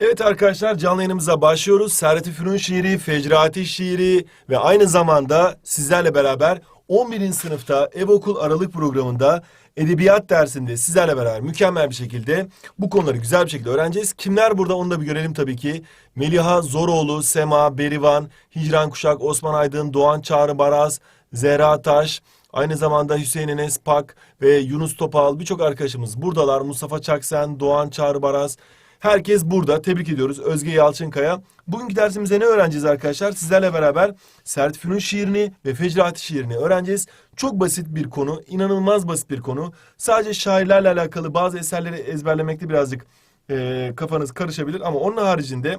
Evet arkadaşlar canlı yayınımıza başlıyoruz. Servet Fünun şiiri, Fecrati şiiri ve aynı zamanda sizlerle beraber 11. sınıfta ev okul aralık programında edebiyat dersinde sizlerle beraber mükemmel bir şekilde bu konuları güzel bir şekilde öğreneceğiz. Kimler burada onu da bir görelim tabii ki. Meliha Zoroğlu, Sema, Berivan, Hicran Kuşak, Osman Aydın, Doğan Çağrı Baraz, Zehra Taş, Aynı zamanda Hüseyin Enes Pak ve Yunus Topal birçok arkadaşımız buradalar. Mustafa Çaksen, Doğan Çağrı Baraz. Herkes burada. Tebrik ediyoruz. Özge Yalçınkaya. Bugünkü dersimizde ne öğreneceğiz arkadaşlar? Sizlerle beraber Sert Fünun şiirini ve Fecrati şiirini öğreneceğiz. Çok basit bir konu. inanılmaz basit bir konu. Sadece şairlerle alakalı bazı eserleri ezberlemekte birazcık eee, kafanız karışabilir. Ama onun haricinde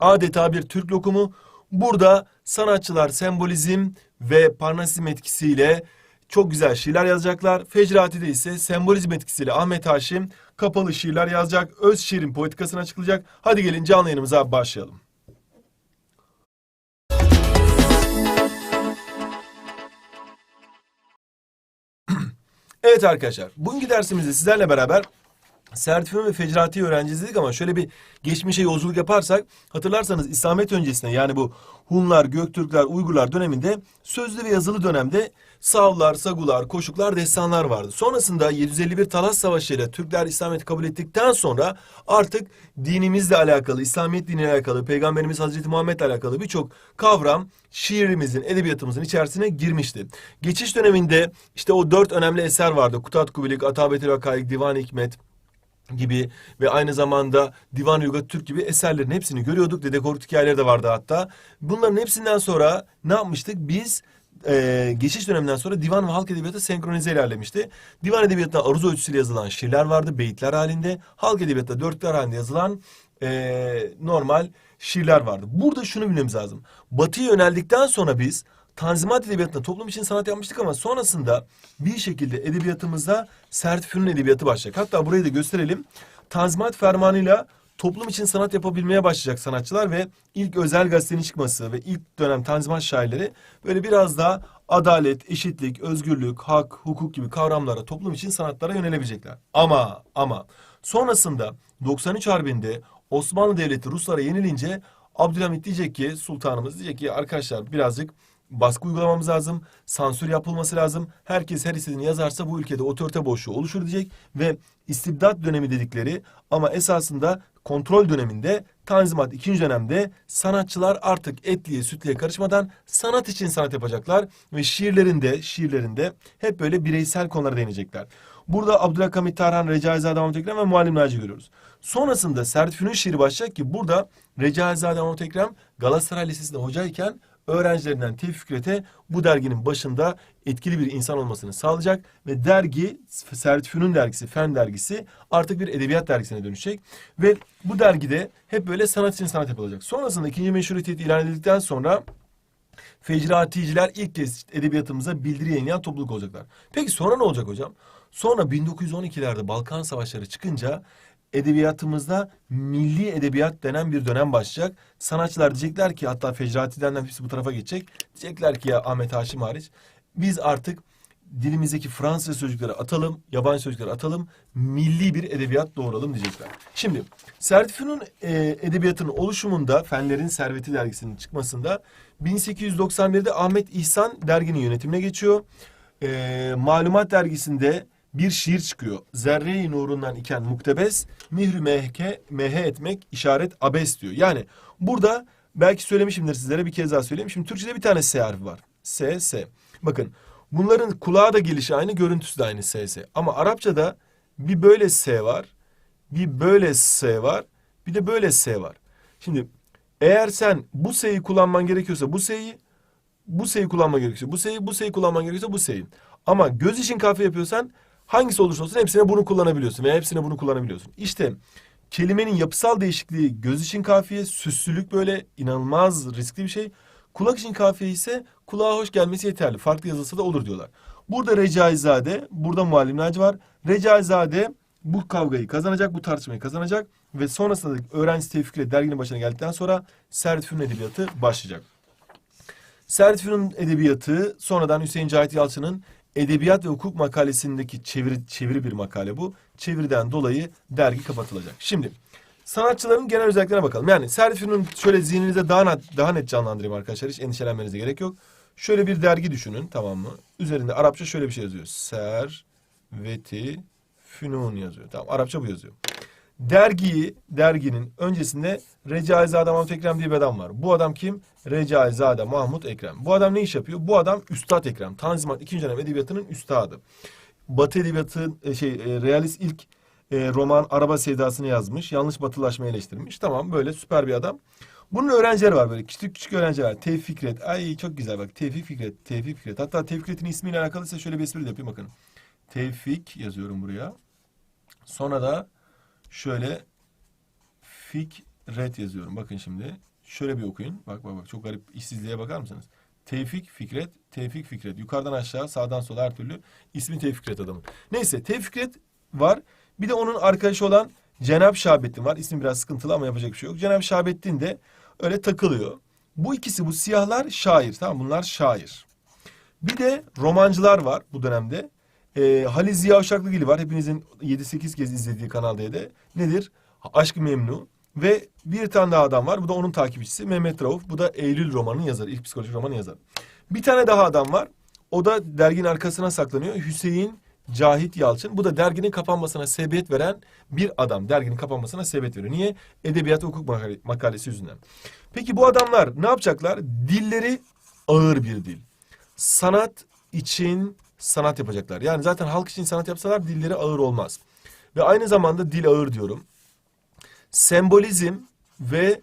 adeta bir Türk lokumu. Burada sanatçılar sembolizm ve parnasizm etkisiyle çok güzel şiirler yazacaklar. Fecrati'de ise sembolizm etkisiyle Ahmet Haşim kapalı şiirler yazacak. Öz şiirin poetikasını açıklayacak. Hadi gelin canlı yayınımıza başlayalım. Evet arkadaşlar, bugünkü dersimizde sizlerle beraber Sertifiyon ve Fecrati öğreneceğiz dedik ama şöyle bir geçmişe yolculuk yaparsak hatırlarsanız İslamiyet öncesinde yani bu Hunlar, Göktürkler, Uygurlar döneminde sözlü ve yazılı dönemde Savlar, Sagular, Koşuklar, destanlar vardı. Sonrasında 751 Talas Savaşı ile Türkler İslamiyet'i kabul ettikten sonra artık dinimizle alakalı, İslamiyet diniyle alakalı, Peygamberimiz Hazreti Muhammed'le alakalı birçok kavram şiirimizin, edebiyatımızın içerisine girmişti. Geçiş döneminde işte o dört önemli eser vardı. Kutat Kubilik, Atabetül Vakaik, Divan Hikmet, gibi ve aynı zamanda Divan Yuga Türk gibi eserlerin hepsini görüyorduk. Dede Korkut hikayeleri de vardı hatta. Bunların hepsinden sonra ne yapmıştık? Biz e, geçiş döneminden sonra divan ve halk edebiyatı senkronize ilerlemişti. Divan edebiyatında aruz ölçüsüyle yazılan şiirler vardı beyitler halinde. Halk edebiyatında dörtler halinde yazılan e, normal şiirler vardı. Burada şunu bilmemiz lazım. Batıya yöneldikten sonra biz Tanzimat edebiyatında toplum için sanat yapmıştık ama sonrasında bir şekilde edebiyatımızda sertifikünün edebiyatı başlayacak. Hatta burayı da gösterelim. Tanzimat fermanıyla toplum için sanat yapabilmeye başlayacak sanatçılar ve ilk özel gazetenin çıkması ve ilk dönem Tanzimat şairleri böyle biraz daha adalet, eşitlik, özgürlük, hak, hukuk gibi kavramlara, toplum için sanatlara yönelebilecekler. Ama ama sonrasında 93 Harbi'nde Osmanlı Devleti Ruslara yenilince Abdülhamit diyecek ki sultanımız diyecek ki arkadaşlar birazcık baskı uygulamamız lazım, sansür yapılması lazım. Herkes her istediğini yazarsa bu ülkede otorite boşluğu oluşur diyecek ve istibdat dönemi dedikleri ama esasında kontrol döneminde Tanzimat ikinci dönemde sanatçılar artık etliye sütlüye karışmadan sanat için sanat yapacaklar ve şiirlerinde şiirlerinde hep böyle bireysel konulara değinecekler. Burada Abdülhamit Tarhan, Recaizade Mahmut Ekrem ve Muallim Naci görüyoruz. Sonrasında Sertfünün şiiri başlayacak ki burada Recaizade Mahmut Ekrem Galatasaray Lisesi'nde hocayken öğrencilerinden Tevfik Fikret'e bu derginin başında etkili bir insan olmasını sağlayacak ve dergi Sertfünün dergisi, Fen dergisi artık bir edebiyat dergisine dönüşecek ve bu dergide hep böyle sanat için sanat yapılacak. Sonrasında ikinci meşrutiyet ilan edildikten sonra Fecraticiler ilk kez edebiyatımıza bildiri yayınlayan topluluk olacaklar. Peki sonra ne olacak hocam? Sonra 1912'lerde Balkan Savaşları çıkınca edebiyatımızda milli edebiyat denen bir dönem başlayacak. Sanatçılar diyecekler ki hatta Fecrati'den de hepsi bu tarafa geçecek. Diyecekler ki ya Ahmet Haşim hariç biz artık dilimizdeki Fransız sözcükleri atalım, yabancı sözcükleri atalım, milli bir edebiyat doğuralım diyecekler. Şimdi Sertifi'nin e, edebiyatının oluşumunda Fenlerin Serveti dergisinin çıkmasında 1891'de Ahmet İhsan derginin yönetimine geçiyor. E, Malumat dergisinde bir şiir çıkıyor. Zerre-i nurundan iken muktebes, mihrü mehke, mehe etmek işaret abes diyor. Yani burada belki söylemişimdir sizlere bir kez daha söyleyeyim. Şimdi Türkçe'de bir tane S harfi var. S, S. Bakın bunların kulağa da gelişi aynı, görüntüsü de aynı S, S. Ama Arapçada bir böyle S var, bir böyle S var, bir de böyle S var. Şimdi eğer sen bu S'yi kullanman gerekiyorsa bu S'yi, bu S'yi kullanman gerekiyorsa bu S'yi, bu S'yi kullanman gerekiyorsa bu S'yi. Ama göz için kafiye yapıyorsan hangisi olursa olsun hepsine bunu kullanabiliyorsun veya hepsine bunu kullanabiliyorsun. İşte kelimenin yapısal değişikliği göz için kafiye, süslülük böyle inanılmaz riskli bir şey. Kulak için kafiye ise kulağa hoş gelmesi yeterli. Farklı yazılsa da olur diyorlar. Burada Recaizade, burada Muallim Naci var. Recaizade bu kavgayı kazanacak, bu tartışmayı kazanacak ve sonrasında da öğrenci tevfikle derginin başına geldikten sonra Servet edebiyatı başlayacak. Servet edebiyatı sonradan Hüseyin Cahit Yalçın'ın Edebiyat ve Hukuk makalesindeki çeviri, çeviri bir makale bu. Çeviriden dolayı dergi kapatılacak. Şimdi Sanatçıların genel özelliklerine bakalım. Yani Servet şöyle zihninizde daha net, daha net canlandırayım arkadaşlar. Hiç endişelenmenize gerek yok. Şöyle bir dergi düşünün tamam mı? Üzerinde Arapça şöyle bir şey yazıyor. Serveti Fünun yazıyor. Tamam Arapça bu yazıyor. Dergiyi, derginin öncesinde Recaizade Mahmut Ekrem diye bir adam var. Bu adam kim? Recaizade Mahmut Ekrem. Bu adam ne iş yapıyor? Bu adam Üstad Ekrem. Tanzimat 2. dönem edebiyatının üstadı. Batı edebiyatı e, şey e, realist ilk e, roman Araba Sevdası'nı yazmış. Yanlış batılaşmayı eleştirmiş. Tamam böyle süper bir adam. Bunun öğrencileri var böyle küçük küçük öğrenciler. Tevfik Fikret. Ay çok güzel bak. Tevfik Fikret. Tevfik Fikret. Hatta Tevfik Fikret'in ismiyle alakalıysa şöyle bir espri de yapayım bakın. Tevfik yazıyorum buraya. Sonra da şöyle Fikret yazıyorum. Bakın şimdi. Şöyle bir okuyun. Bak bak bak. Çok garip işsizliğe bakar mısınız? Tevfik Fikret, Tevfik Fikret. Yukarıdan aşağı, sağdan sola her türlü ismi Tevfik Fikret adamın. Neyse Tevfik Fikret var. Bir de onun arkadaşı olan Cenab Şahabettin var. İsmi biraz sıkıntılı ama yapacak bir şey yok. Cenab Şahabettin de öyle takılıyor. Bu ikisi bu siyahlar şair. Tamam bunlar şair. Bir de romancılar var bu dönemde. Ee, Halil Ziya Uşaklıgili var. Hepinizin 7-8 kez izlediği Kanal D'de. Nedir? Aşk-ı Memnu. Ve bir tane daha adam var. Bu da onun takipçisi Mehmet Rauf. Bu da Eylül romanının yazarı. ilk psikolojik romanın yazarı. Bir tane daha adam var. O da derginin arkasına saklanıyor. Hüseyin Cahit Yalçın. Bu da derginin kapanmasına sebebiyet veren bir adam. Derginin kapanmasına sebebiyet veriyor. Niye? Edebiyat hukuk makale- makalesi yüzünden. Peki bu adamlar ne yapacaklar? Dilleri ağır bir dil. Sanat için sanat yapacaklar. Yani zaten halk için sanat yapsalar dilleri ağır olmaz. Ve aynı zamanda dil ağır diyorum. Sembolizm ve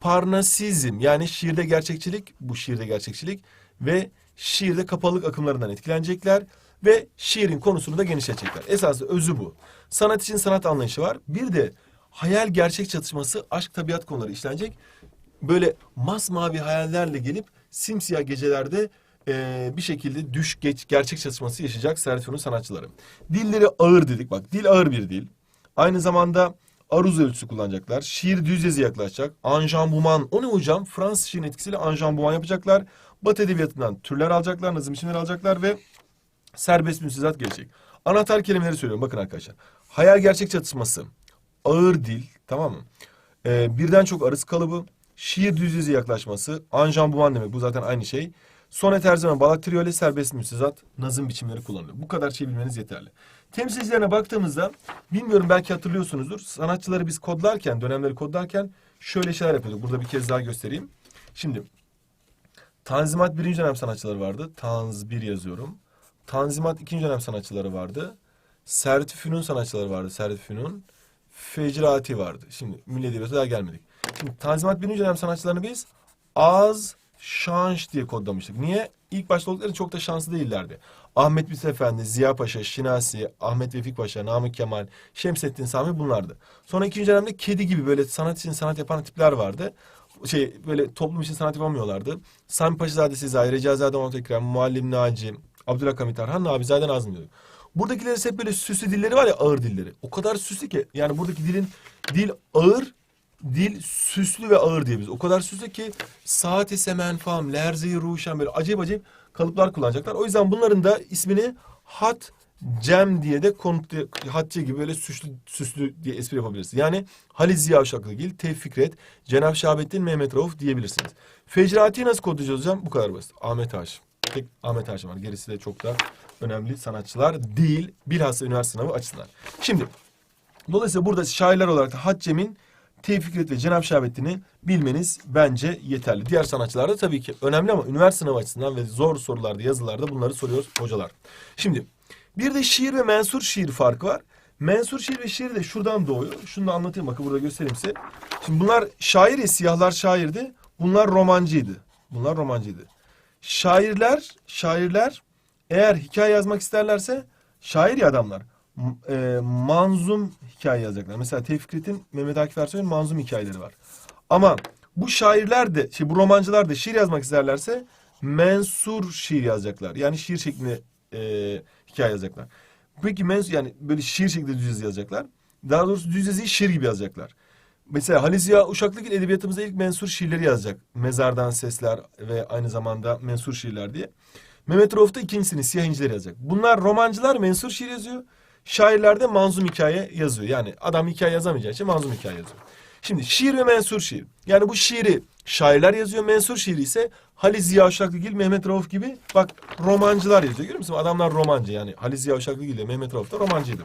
parnasizm yani şiirde gerçekçilik, bu şiirde gerçekçilik ve şiirde kapalılık akımlarından etkilenecekler ve şiirin konusunu da genişletecekler. Esası özü bu. Sanat için sanat anlayışı var. Bir de hayal gerçek çatışması aşk tabiat konuları işlenecek. Böyle masmavi hayallerle gelip simsiyah gecelerde eee, bir şekilde düş geç gerçek çatışması yaşayacak Servet Fünun sanatçıları. Dilleri ağır dedik bak dil ağır bir dil. Aynı zamanda aruz ölçüsü kullanacaklar. Şiir düz yazı yaklaşacak. Anjambuman. O ne hocam? Fransız şiirin etkisiyle anjambuman yapacaklar. Batı edebiyatından türler alacaklar, nazım biçimleri alacaklar ve serbest münsizat gelecek. Anahtar kelimeleri söylüyorum bakın arkadaşlar. Hayal gerçek çatışması, ağır dil, tamam mı? Ee, birden çok arız kalıbı, şiir düz yazı yaklaşması, anjambuman demek bu zaten aynı şey. Sonet her zaman balak triyole, serbest münsizat, nazım biçimleri kullanılıyor. Bu kadar şey bilmeniz yeterli. Temsilcilerine baktığımızda bilmiyorum belki hatırlıyorsunuzdur. Sanatçıları biz kodlarken, dönemleri kodlarken şöyle şeyler yapıyorduk. Burada bir kez daha göstereyim. Şimdi Tanzimat birinci dönem sanatçıları vardı. Tanz bir yazıyorum. Tanzimat ikinci dönem sanatçıları vardı. Servet Fünun sanatçıları vardı. Servet Fünun. Fecrati vardı. Şimdi Milli Edebiyat'a daha gelmedik. Şimdi Tanzimat birinci dönem sanatçılarını biz az şans diye kodlamıştık. Niye? İlk başta oldukları çok da şanslı değillerdi. Ahmet Büyük Efendi, Ziya Paşa, Şinasi, Ahmet Vefik Paşa, Namık Kemal, Şemsettin Sami bunlardı. Sonra ikinci dönemde kedi gibi böyle sanat için sanat yapan tipler vardı. Şey böyle toplum için sanat yapamıyorlardı. Sami Paşazade Sezai, Recaizade Mahmut Ekrem, Muallim Naci, Abdülhamit Tarhan, Nabizade Nazım diyor. Buradakiler hep böyle süslü dilleri var ya ağır dilleri. O kadar süslü ki yani buradaki dilin dil ağır dil süslü ve ağır diye. O kadar süslü ki saati semen fam, lerzi ruşen böyle acayip acayip kalıplar kullanacaklar. O yüzden bunların da ismini hat cem diye de konut hatçe gibi böyle süslü süslü diye espri yapabilirsiniz. Yani Halil Ziya Uşaklıgil, Tevfik Fikret, Cenab Şahabettin, Mehmet Rauf diyebilirsiniz. Fecrati'yi nasıl kodlayacağız hocam? Bu kadar basit. Ahmet Haşim. Tek Ahmet Haşim var. Gerisi de çok da önemli sanatçılar değil. Bilhassa üniversite sınavı açısından. Şimdi Dolayısıyla burada şairler olarak da Haccem'in Tevfik Fikret ve Cenab Şahabettin'i bilmeniz bence yeterli. Diğer sanatçılar da tabii ki önemli ama üniversite sınavı açısından ve zor sorularda, yazılarda bunları soruyor hocalar. Şimdi bir de şiir ve mensur şiir farkı var. Mensur şiir ve şiir de şuradan doğuyor. Şunu da anlatayım bakın burada göstereyim size. Şimdi bunlar şair ya siyahlar şairdi. Bunlar romancıydı. Bunlar romancıydı. Şairler, şairler eğer hikaye yazmak isterlerse şair ya adamlar e, manzum hikaye yazacaklar. Mesela Tevfik Fikret'in Mehmet Akif Ersoy'un manzum hikayeleri var. Ama bu şairler de, şey, bu romancılar da şiir yazmak isterlerse mensur şiir yazacaklar. Yani şiir şeklinde e, hikaye yazacaklar. Peki mensur yani böyle şiir şeklinde düz yazı yazacaklar. Daha doğrusu düz yazıyı şiir gibi yazacaklar. Mesela Halis Ziya Uşaklıgil edebiyatımızda ilk mensur şiirleri yazacak. Mezardan sesler ve aynı zamanda mensur şiirler diye. Mehmet Rauf da ikincisini siyah incileri yazacak. Bunlar romancılar mensur şiir yazıyor. Şairler de manzum hikaye yazıyor. Yani adam hikaye yazamayacağı için manzum hikaye yazıyor. Şimdi şiir ve mensur şiir. Yani bu şiiri şairler yazıyor. Mensur şiiri ise Halis Ziya Uşaklıgil, Mehmet Rauf gibi bak romancılar yazıyor. Görüyor musun? Adamlar romancı yani. Halis Ziya Uşaklıgil ile Mehmet Rauf da romancıydı.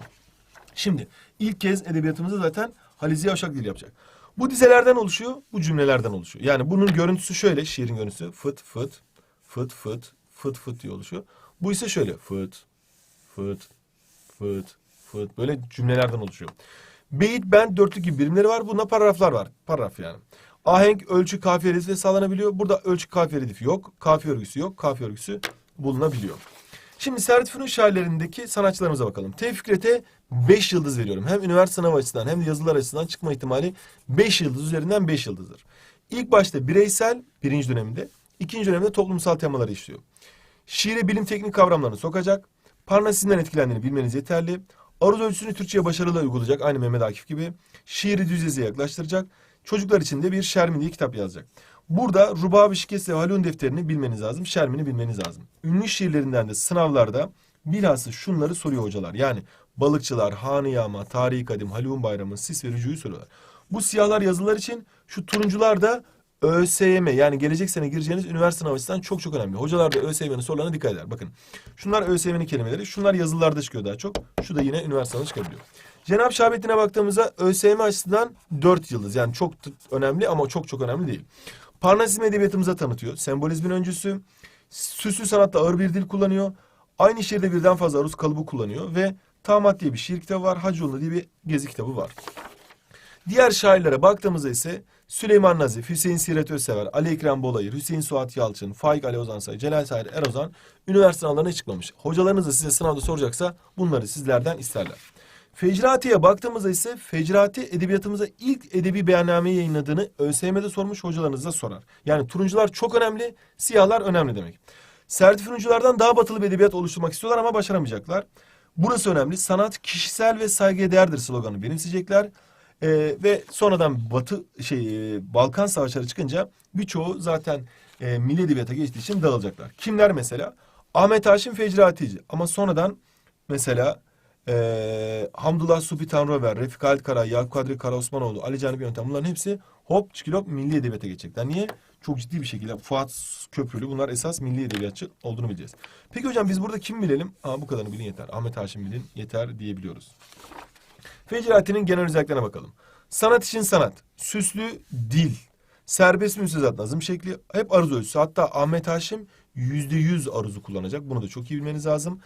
Şimdi ilk kez edebiyatımızı zaten Halis Ziya Uşaklıgil yapacak. Bu dizelerden oluşuyor, bu cümlelerden oluşuyor. Yani bunun görüntüsü şöyle, şiirin görüntüsü fıt fıt, fıt fıt, fıt fıt diye oluşuyor. Bu ise şöyle fıt, fıt, fıt, fıt böyle cümlelerden oluşuyor. Beyit, bent, dörtlük gibi birimleri var. Bunda paragraflar var. Paragraf yani. Ahenk, ölçü, kafiye redif sağlanabiliyor. Burada ölçü, kafiye redif yok. Kafiye örgüsü yok. Kafiye örgüsü bulunabiliyor. Şimdi Servet Fünun şairlerindeki sanatçılarımıza bakalım. Tevfik Fikret'e 5 yıldız veriyorum. Hem üniversite sınavı açısından hem de yazılar açısından çıkma ihtimali 5 yıldız üzerinden 5 yıldızdır. İlk başta bireysel birinci döneminde, ikinci dönemde toplumsal temaları işliyor. Şiire bilim teknik kavramlarını sokacak. Parnasizmden etkilendiğini bilmeniz yeterli. Aruz ölçüsünü Türkçe'ye başarılı uygulayacak aynı Mehmet Akif gibi. Şiiri düz yazıya yaklaştıracak. Çocuklar için de bir Şermin diye kitap yazacak. Burada Rubabi Şikesi ve Halun defterini bilmeniz lazım. Şermin'i bilmeniz lazım. Ünlü şiirlerinden de sınavlarda bilhassa şunları soruyor hocalar. Yani balıkçılar, Hanıyama, Tarihi Kadim, Halun Bayramı, Sis ve Rücu'yu soruyorlar. Bu siyahlar yazılar için şu turuncular da ÖSYM yani gelecek sene gireceğiniz üniversite sınavı açısından çok çok önemli. Hocalar da ÖSYM'nin sorularına dikkat eder. Bakın şunlar ÖSYM'nin kelimeleri. Şunlar yazılarda çıkıyor daha çok. Şu da yine üniversite sınavına çıkabiliyor. Cenab-ı Şahabettin'e baktığımızda ÖSYM açısından 4 yıldız. Yani çok önemli ama çok çok önemli değil. Parnasizm edebiyatımıza tanıtıyor. Sembolizmin öncüsü. Süslü sanatta ağır bir dil kullanıyor. Aynı şiirde birden fazla aruz kalıbı kullanıyor. Ve Tamat diye bir şiir kitabı var. Hacıoğlu diye bir gezi kitabı var. Diğer şairlere baktığımızda ise Süleyman Nazif, Hüseyin Siret Özsever, Ali Ekrem Bolayır, Hüseyin Suat Yalçın, Faik Ali Ozan Say, Celal Sayır Erozan üniversite sınavlarına çıkmamış. Hocalarınız da size sınavda soracaksa bunları sizlerden isterler. Fecrati'ye baktığımızda ise Fecrati edebiyatımıza ilk edebi beyannameyi yayınladığını ÖSYM'de sormuş hocalarınız sorar. Yani turuncular çok önemli, siyahlar önemli demek. Sertifinunculardan daha batılı bir edebiyat oluşturmak istiyorlar ama başaramayacaklar. Burası önemli. Sanat kişisel ve saygıya değerdir sloganı benimseyecekler. Ee, ve sonradan Batı şey e, Balkan savaşları çıkınca birçoğu zaten e, milli edebiyata geçtiği için dağılacaklar. Kimler mesela? Ahmet Haşim Fecratici ama sonradan mesela e, Hamdullah Supi Tanrıver, Refik Halit Karay, Yakup Kadri Karaosmanoğlu, Ali Canip Yöntem bunların hepsi hop çıkilop milli edebiyata geçecekler. Niye? Çok ciddi bir şekilde Fuat Köprülü bunlar esas milli edebiyatçı olduğunu bileceğiz. Peki hocam biz burada kim bilelim? Aa, bu kadarını bilin yeter. Ahmet Haşim bilin yeter diyebiliyoruz. Fecrati'nin genel özelliklerine bakalım. Sanat için sanat, süslü dil, serbest müstezat nazım şekli, hep aruz ölçüsü. Hatta Ahmet Haşim yüzde yüz aruzu kullanacak. Bunu da çok iyi bilmeniz lazım.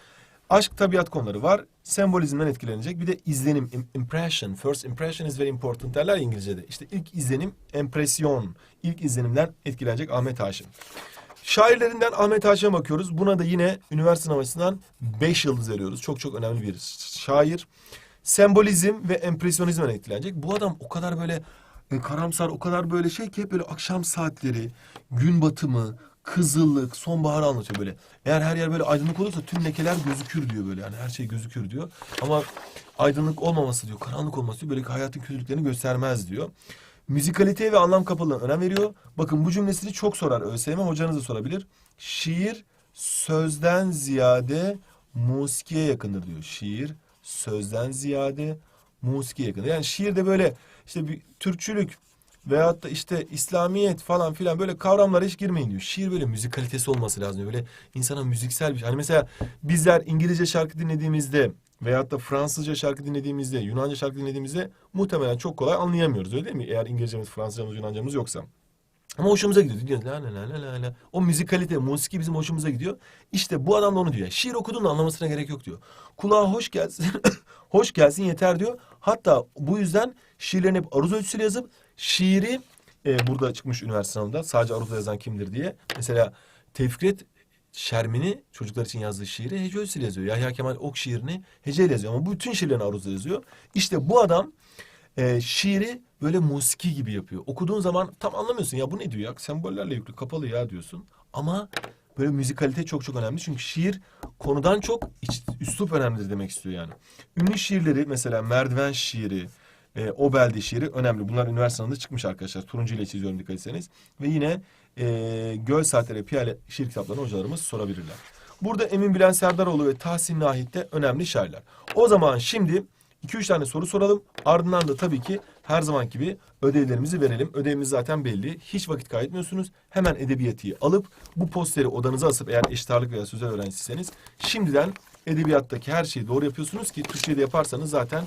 Aşk tabiat konuları var. Sembolizmden etkilenecek. Bir de izlenim, im- impression. First impression is very important derler İngilizce'de. İşte ilk izlenim, empresyon. İlk izlenimden etkilenecek Ahmet Haşim. Şairlerinden Ahmet Haşim'e bakıyoruz. Buna da yine üniversite sınavı açısından 5 yıldız veriyoruz. Çok çok önemli bir şair. Sembolizm ve empresyonizmden etkilenecek. Bu adam o kadar böyle e, karamsar, o kadar böyle şey ki hep böyle akşam saatleri, gün batımı, kızıllık, sonbaharı anlatıyor böyle. Eğer her yer böyle aydınlık olursa tüm lekeler gözükür diyor böyle. Yani her şey gözükür diyor. Ama aydınlık olmaması diyor, karanlık olması diyor. Böyle hayatın kötülüklerini göstermez diyor. Müzikaliteye ve anlam kapalılığına önem veriyor. Bakın bu cümlesini çok sorar ÖSYM, hocanız da sorabilir. Şiir sözden ziyade musikiye yakındır diyor. Şiir sözden ziyade musikiye yakındır. Yani şiirde böyle işte bir Türkçülük veyahut da işte İslamiyet falan filan böyle kavramlara hiç girmeyin diyor. Şiir böyle müzikalitesi olması lazım diyor. Böyle insana müziksel bir şey. Hani mesela bizler İngilizce şarkı dinlediğimizde veyahut da Fransızca şarkı dinlediğimizde, Yunanca şarkı dinlediğimizde muhtemelen çok kolay anlayamıyoruz öyle değil mi? Eğer İngilizcemiz, Fransızcamız, Yunancamız yoksa. Ama hoşumuza gidiyor. Dinliyoruz. La la la la la. O müzikalite, musiki bizim hoşumuza gidiyor. İşte bu adam da onu diyor. Şiir okuduğunda anlamasına gerek yok diyor. Kulağa hoş gelsin. hoş gelsin yeter diyor. Hatta bu yüzden şiirlerini hep aruz ölçüsüyle yazıp şiiri e, burada çıkmış üniversite sınavında sadece aruzla yazan kimdir diye. Mesela Tevfikret Şermin'i çocuklar için yazdığı şiiri hece ölçüsüyle yazıyor. Yahya Kemal Ok şiirini heceyle yazıyor ama bütün şiirlerini aruzla yazıyor. İşte bu adam e, şiiri böyle musiki gibi yapıyor. Okuduğun zaman tam anlamıyorsun ya bu ne diyor ya sembollerle yüklü kapalı ya diyorsun. Ama böyle müzikalite çok çok önemli. Çünkü şiir konudan çok iç, üslup önemlidir demek istiyor yani. Ünlü şiirleri mesela merdiven şiiri, e, o belde şiiri önemli. Bunlar üniversite sınavında çıkmış arkadaşlar. Turuncu ile çiziyorum dikkat etseniz. Ve yine e, Göl Saatleri Piyale şiir kitaplarını hocalarımız sorabilirler. Burada Emin Bilen Serdaroğlu ve Tahsin Nahit de önemli şairler. O zaman şimdi 2-3 tane soru soralım. Ardından da tabii ki her zaman gibi ödevlerimizi verelim. Ödevimiz zaten belli. Hiç vakit kaybetmiyorsunuz. Hemen edebiyatı alıp bu posteri odanıza asıp eğer eşit ağırlık veya sözel öğrenciyseniz şimdiden edebiyattaki her şeyi doğru yapıyorsunuz ki Türkçe'de yaparsanız zaten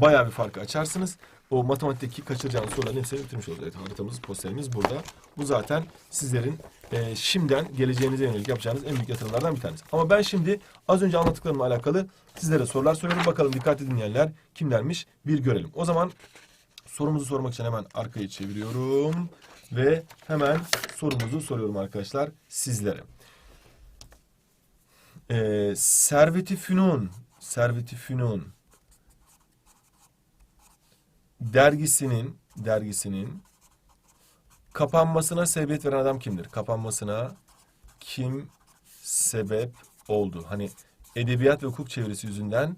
bayağı bir farkı açarsınız. O matematikteki kaçıracağınız soruların hepsini bitirmiş olacağız. Evet, haritamız, posterimiz burada. Bu zaten sizlerin e, şimdiden geleceğinize yönelik yapacağınız en büyük yatırımlardan bir tanesi. Ama ben şimdi az önce anlattıklarımla alakalı sizlere sorular soruyorum. Bakalım dikkatli dinleyenler kimlermiş bir görelim. O zaman sorumuzu sormak için hemen arkayı çeviriyorum. Ve hemen sorumuzu soruyorum arkadaşlar sizlere. Ee, Servet-i Fünun, Servet-i Fünun dergisinin dergisinin kapanmasına sebebiyet veren adam kimdir? Kapanmasına kim sebep oldu? Hani edebiyat ve hukuk çevresi yüzünden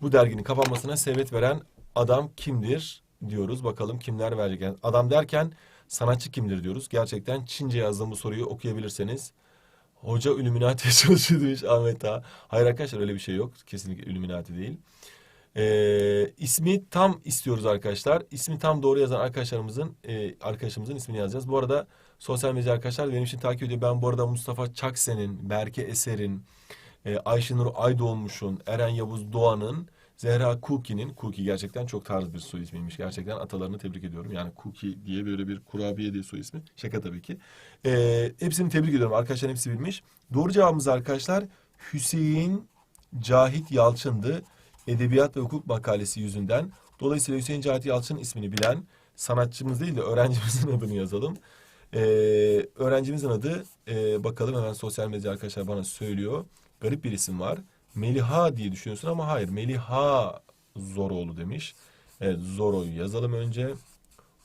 bu derginin kapanmasına sebebiyet veren adam kimdir diyoruz. Bakalım kimler verecek. Adam derken sanatçı kimdir diyoruz. Gerçekten Çince yazdığım bu soruyu okuyabilirseniz Hoca Illuminati'ye çalışıyor demiş Ahmet Ağa. Hayır arkadaşlar öyle bir şey yok. Kesinlikle Illuminati değil. Ee, ismi tam istiyoruz arkadaşlar. İsmi tam doğru yazan arkadaşlarımızın e, arkadaşımızın ismini yazacağız. Bu arada sosyal medya arkadaşlar benim için takip ediyor. Ben bu arada Mustafa Çaksen'in, Berke Eser'in, e, Ayşenur Aydoğmuş'un, Eren Yavuz Doğan'ın, Zehra Kuki'nin, Kuki gerçekten çok tarz bir soy ismiymiş. Gerçekten atalarını tebrik ediyorum. Yani Kuki diye böyle bir kurabiye diye soy ismi. Şaka tabii ki. E, hepsini tebrik ediyorum. Arkadaşlar hepsi bilmiş. Doğru cevabımız arkadaşlar Hüseyin Cahit Yalçın'dı. Edebiyat ve hukuk makalesi yüzünden. Dolayısıyla Hüseyin Cahit Yalçın ismini bilen sanatçımız değil de öğrencimizin adını yazalım. Ee, öğrencimizin adı e, bakalım hemen sosyal medya arkadaşlar bana söylüyor. Garip bir isim var. Meliha diye düşünüyorsun ama hayır. Meliha Zoroğlu demiş. Evet Zoro'yu yazalım önce.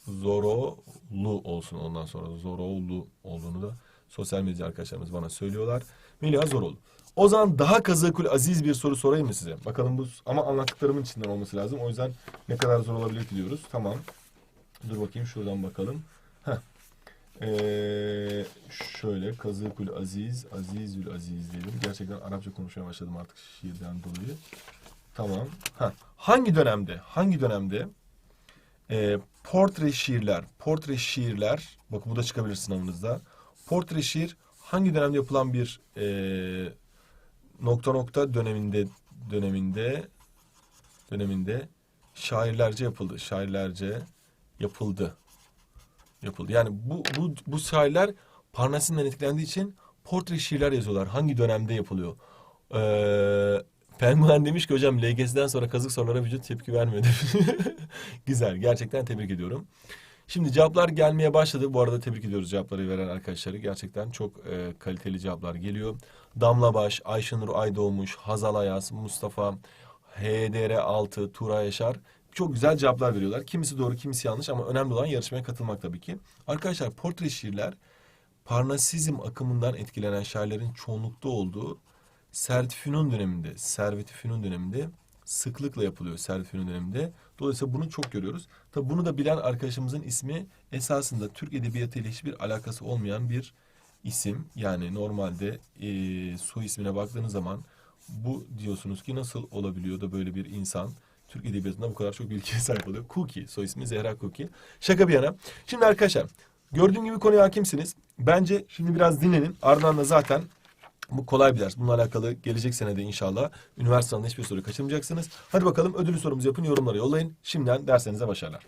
Zorolu olsun ondan sonra. Zoroğlu olduğunu da sosyal medya arkadaşlarımız bana söylüyorlar. Meliha Zoroğlu. O zaman daha kazıkul aziz bir soru sorayım mı size? Bakalım bu ama anlattıklarımın içinden olması lazım. O yüzden ne kadar zor olabilir diyoruz. Tamam. Dur bakayım şuradan bakalım. Heh. Ee, şöyle kazıkul aziz, azizül aziz diyelim. Gerçekten Arapça konuşmaya başladım artık şiirden dolayı. Tamam. Heh. Hangi dönemde, hangi dönemde e, portre şiirler, portre şiirler, bakın bu da çıkabilir sınavınızda. Portre şiir hangi dönemde yapılan bir e, nokta nokta döneminde döneminde döneminde şairlerce yapıldı. Şairlerce yapıldı. Yapıldı. Yani bu bu bu şairler Parnas'ından etkilendiği için portre şiirler yazıyorlar. Hangi dönemde yapılıyor? Ee, Pelmuhan demiş ki hocam LGS'den sonra kazık sorulara vücut tepki vermiyor. Güzel. Gerçekten tebrik ediyorum. Şimdi cevaplar gelmeye başladı. Bu arada tebrik ediyoruz cevapları veren arkadaşları. Gerçekten çok e, kaliteli cevaplar geliyor. Damla Baş, Ayşenur Aydoğmuş, Hazal Ayaz, Mustafa, HDR 6, Tura Yaşar çok güzel cevaplar veriyorlar. Kimisi doğru, kimisi yanlış ama önemli olan yarışmaya katılmak tabii ki. Arkadaşlar portre şiirler Parnasizm akımından etkilenen şairlerin çoğunlukta olduğu Servet Fünun döneminde, Servet Fünun döneminde sıklıkla yapılıyor Fünun döneminde. Dolayısıyla bunu çok görüyoruz. Tabi bunu da bilen arkadaşımızın ismi esasında Türk edebiyatı ile hiçbir alakası olmayan bir isim. Yani normalde e, soy ismine baktığınız zaman bu diyorsunuz ki nasıl olabiliyor da böyle bir insan Türk edebiyatında bu kadar çok bilgiye sahip oluyor. Cookie, soy ismi Zehra Cookie. Şaka bir yana. Şimdi arkadaşlar gördüğüm gibi konuya hakimsiniz. Bence şimdi biraz dinlenin. Ardından da zaten bu kolay bir ders. Bununla alakalı gelecek senede inşallah üniversite alanında hiçbir soru kaçırmayacaksınız. Hadi bakalım ödülü sorumuzu yapın, yorumlara yollayın. Şimdiden derslerinize başarılar.